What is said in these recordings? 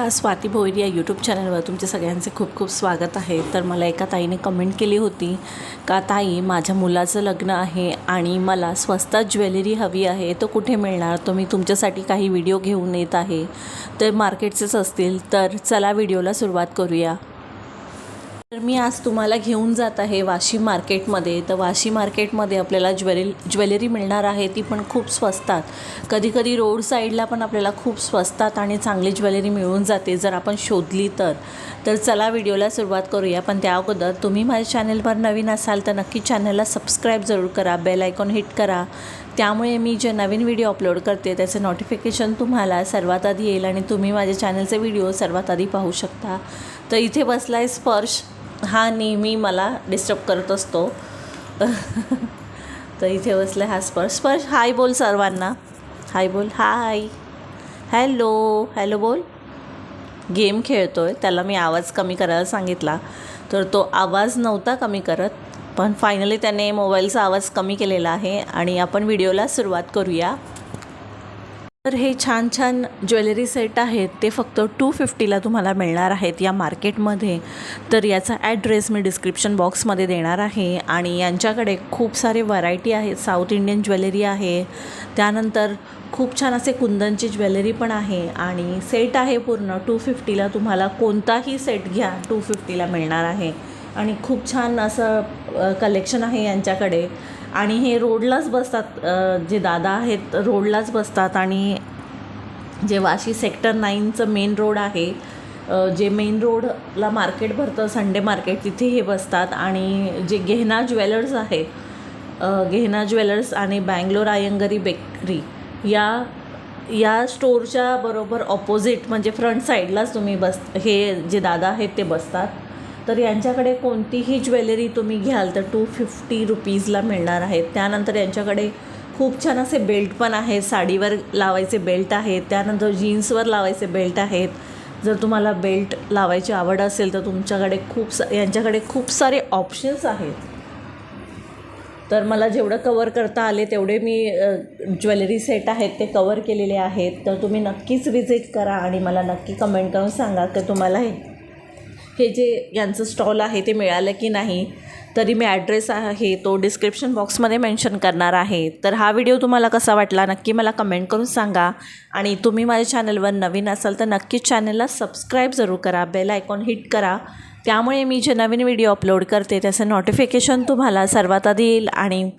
नमस्कार स्वाती भोईर या यूट्यूब चॅनलवर तुमचे सगळ्यांचे खूप खूप स्वागत आहे? तर मला एका ताईने कमेंट केली होती का ताई माझ्या मुलाचं लग्न आहे आणि मला स्वस्तात ज्वेलरी हवी आहे तो कुठे मिळणार? तो मी तुमच्यासाठी काही व्हिडिओ घेऊन येत आहे. तर मार्केटचेच असतील तर चला व्हिडिओला सुरुवात करूया. तर मी आज तुम्हाला घेऊन जात आहे वाशी मार्केटमध्ये. तर वाशी मार्केटमध्ये आपल्याला ज्वेल ज्वेलरी मिळणार आहे ती पण खूप स्वस्तात कधीकधी रोड साईडला पण आपल्याला खूप स्वस्तात आणि चांगली ज्वेलरी मिळून जाते. जर आपण शोधली तर. तर चला व्हिडिओला सुरुवात करूया. पण त्या अगोदर तुम्ही माझ्या चॅनलवर नवीन असाल तर नक्की चॅनलला सबस्क्राईब जरूर करा बेल आयकॉन हिट करा. त्यामुळे मी जे नवीन व्हिडिओ अपलोड करते त्याचे नोटिफिकेशन तुम्हाला सर्वात आधी येईल आणि तुम्ही माझ्या चॅनलचे व्हिडिओ सर्वात आधी पाहू शकता. तर इथे बसला आहे स्पर्श. हा नेहमी मला डिस्टर्ब करत असतो. तर इथे बसला हा स्पर्श. स्पर्श हाय बोल सर्वांना. हाय बोल हाय हॅलो हॅलो बोल. गेम खेळतो आहे त्याला मी आवाज कमी करायला सांगितला. तर तो आवाज नव्हता कमी करत पण फायनली त्याने मोबाईलचा आवाज कमी केलेला आहे आणि आपण व्हिडिओला सुरुवात करूया. तर हे छान छान ज्वेलरी सेट आहेत. ते फक्त टू फिफ्टीला तुम्हाला मिळणार आहेत या मार्केटमध्ये. तर याचा ॲड्रेस मी डिस्क्रिप्शन बॉक्समध्ये देणार आहे. आणि यांच्याकडे खूप सारे व्हरायटी आहेत. साऊथ इंडियन ज्वेलरी आहे. त्यानंतर खूप छान असे कुंदनची ज्वेलरी पण आहे. आणि सेट आहे पूर्ण. टू फिफ्टीला तुम्हाला कोणताही सेट घ्या टू फिफ्टीला मिळणार आहे. आणि खूप छान असं कलेक्शन आहे यांच्याकडे. आणि हे रोडलाच बसतात जे दादा आहेत रोडलाच बसतात आणि जे वाशी सेक्टर नाईनचं मेन रोड आहे जे मेन रोडला मार्केट भरतं संडे मार्केट तिथे हे बसतात आणि जे गेहना ज्वेलर्स आहे गेहना ज्वेलर्स आणि बँगलोर आयंगरी बेकरी या या स्टोरच्या बरोबर ऑपोजिट म्हणजे फ्रंट साईडलाच तुम्ही बस हे जे दादा आहेत ते बसतात. तर यांच्याकडे कोणतीही ज्वेलरी तुम्ही घ्याल तर टू फिफ्टी रुपीजला मिळणार आहेत त्यानंतर यांच्याकडे खूप छान असे बेल्ट पण आहेत. साडीवर लावायचे बेल्ट आहेत. त्यानंतर जीन्सवर लावायचे बेल्ट आहेत. जर तुम्हाला बेल्ट लावायची आवड असेल तर तुमच्याकडे खूप सा यांच्याकडे खूप सारे ऑप्शन्स आहेत. तर मला जेवढं कवर करता आले तेवढे मी ज्वेलरी सेट आहेत ते कवर केलेले आहेत. तर तुम्ही नक्कीच विजिट करा आणि मला नक्की कमेंट करून सांगा. की तुम्हाला हे हे जे यांचं स्टॉल आहे ते मिळालं की नाही तरी मी ॲड्रेस आहे तो डिस्क्रिप्शन बॉक्समध्ये मेन्शन करणार आहे. तर हा व्हिडिओ तुम्हाला कसा वाटला नक्की मला कमेंट करून सांगा. आणि तुम्ही माझ्या चॅनलवर नवीन असाल तर नक्कीच चॅनलला सबस्क्राईब जरूर करा बेल आयकॉन हिट करा. त्यामुळे मी जे नवीन व्हिडिओ अपलोड करते त्याचं नोटिफिकेशन तुम्हाला सर्वात आधी येईल आणि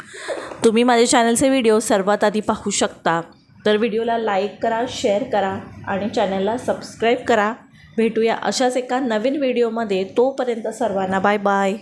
तुम्ही माझ्या चॅनलचे व्हिडिओ सर्वात आधी पाहू शकता. तर व्हिडिओला लाईक करा शेअर करा आणि चॅनलला सबस्क्राईब करा. भेटूया अशाच एका नवीन व्हिडिओमध्ये. तोपर्यंत सर्वांना बाय बाय.